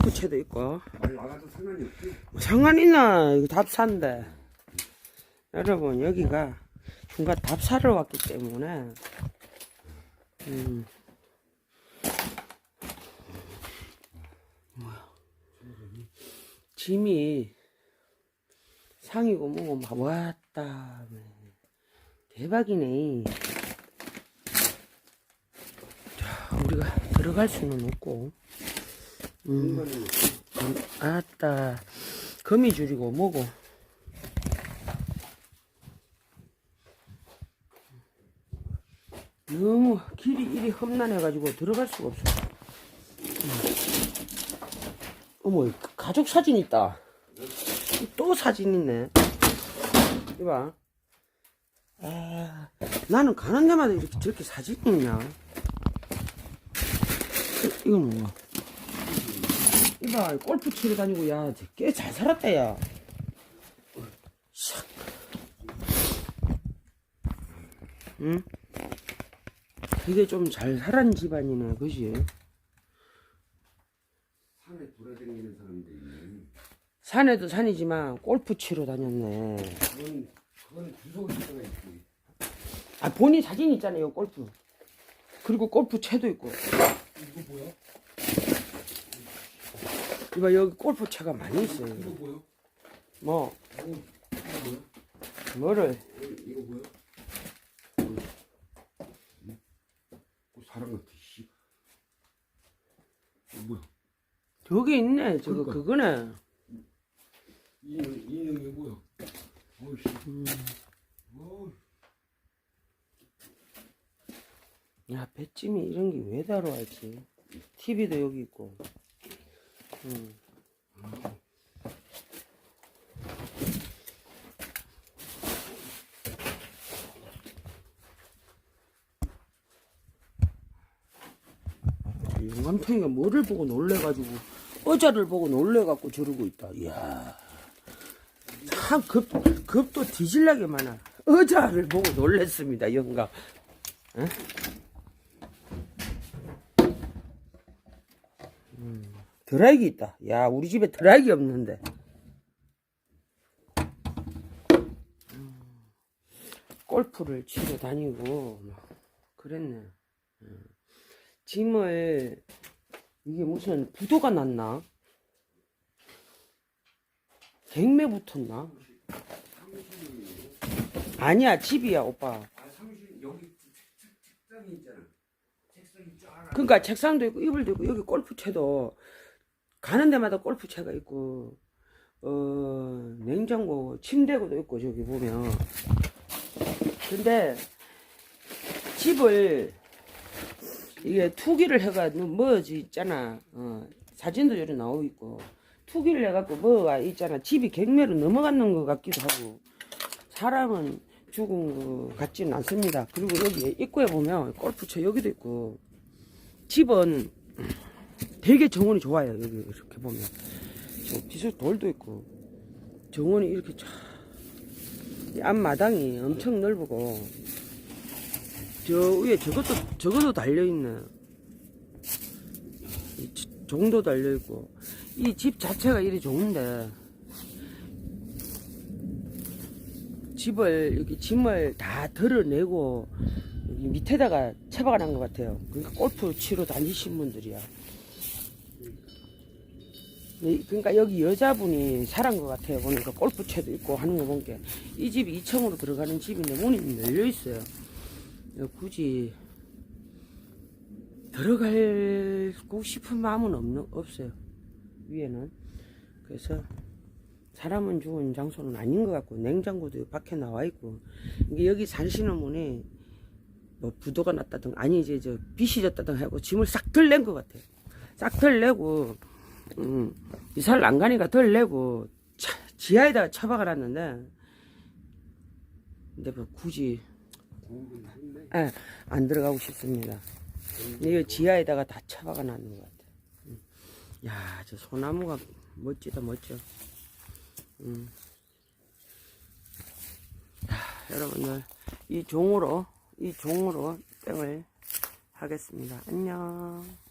골프채도 있고 말 나가도 상관이 없지. 뭐 상관 있나? 이거 답사인데. 여러분 여기가 중간 답사를 왔기 때문에. 음. 뭐야? 짐이 상이고 뭐고 막 왔다. 대박이네. 자 우리가 들어갈 수는 없고 음. 음, 아따 거미 줄이고 뭐고? 너무 길이 이리 험난해가지고 들어갈 수가 없어. 음. 어머 가족 사진 있다. 또 사진 있네. 이봐. 아 나는 가는 데마다 이렇게 저렇게 사진이 있냐? 이- 이건 뭐야 이봐 골프 치러 다니고 야꽤 잘 살았다 야 샥. 응? 되게 좀 잘 살은 집안이네 그지 산에 돌아다니는 사람들이 있네. 산에도 산이지만 골프 치러 다녔네 그건 그건 무서울 수가 있지. 아 본인 사진 있잖아요 골프 그리고 골프 채도 있고 이거 뭐야? 이봐 여기 골프 채가 많이 있어요 이거 뭐야? 뭐 뭐야? 뭐를 이거 뭐야? 응? 어, 사람 같아. 씨. 이거 뭐야? 저기 있네 저거 그러니까. 그거네 인형 인형이 뭐야? 어이씨. 어이. 야 배찜이 이런 게 왜 다뤄왔지 TV도 여기 있고 음. 영감탱이가 뭐를 보고 놀래가지고 어자를 보고 놀래갖고 저러고 있다. 이야. 참 급, 급도 뒤질나게 많아. 어자를 보고 놀랬습니다 영감 드라이기 있다. 야, 우리 집에 드라이기 없는데. 음, 골프를 치러 다니고, 막 그랬네. 음. 짐을, 이게 무슨 부도가 났나? 갱매 붙었나? 아니야, 집이야, 오빠. 그러니까 책상도 있고 이불도 있고 여기 골프채도 가는 데마다 골프채가 있고 어 냉장고 침대고도 있고 저기 보면. 근데 집을 이게 투기를 해가지고 뭐지 있잖아. 어 사진도 여기 나오고 있고. 투기를 해갖고 뭐가 있잖아. 집이 갱매로 넘어가는 것 같기도 하고. 사람은 죽은 것 같지는 않습니다. 그리고 여기 입구에 보면 골프채 여기도 있고. 집은 되게 정원이 좋아요. 여기 이렇게 보면. 뒤에 돌도 있고. 정원이 이렇게 쫙. 이 앞마당이 엄청 넓고. 저 위에 저것도, 저것도 달려있네. 종도 달려있고. 이 집 자체가 이리 좋은데. 집을, 여기 짐을 다 덜어내고, 밑에다가 처박아 놓은 것 같아요. 그러니까 골프 치러 다니신 분들이야. 네, 그러니까 여기 여자분이 살은 것 같아요. 보니까 골프채도 있고 하는 거 보니까 이 집이 2층으로 들어가는 집인데 문이 열려 있어요. 어, 굳이 들어가고 싶은 마음은 없는, 없어요. 위에는. 그래서 사람은 죽은 장소는 아닌 것 같고 냉장고도 밖에 나와 있고 이게 여기 사시는 분이 뭐 부도가 났다든 아니 이제 저 빚이 졌다든 하고 짐을 싹 덜낸 것 같아요. 싹 덜내고 음, 이사를 안 가니까 덜 내고 차- 지하에다가 처박아 놨는데 근데 뭐 굳이. 예, 안 들어가고 싶습니다. 이거 지하에다가 다 처박아 놨는 것 같아요. 음. 야, 저 소나무가 멋지다 멋져. 음. 야, 여러분들 이 종으로 이 종으로 땡을 하겠습니다. 안녕.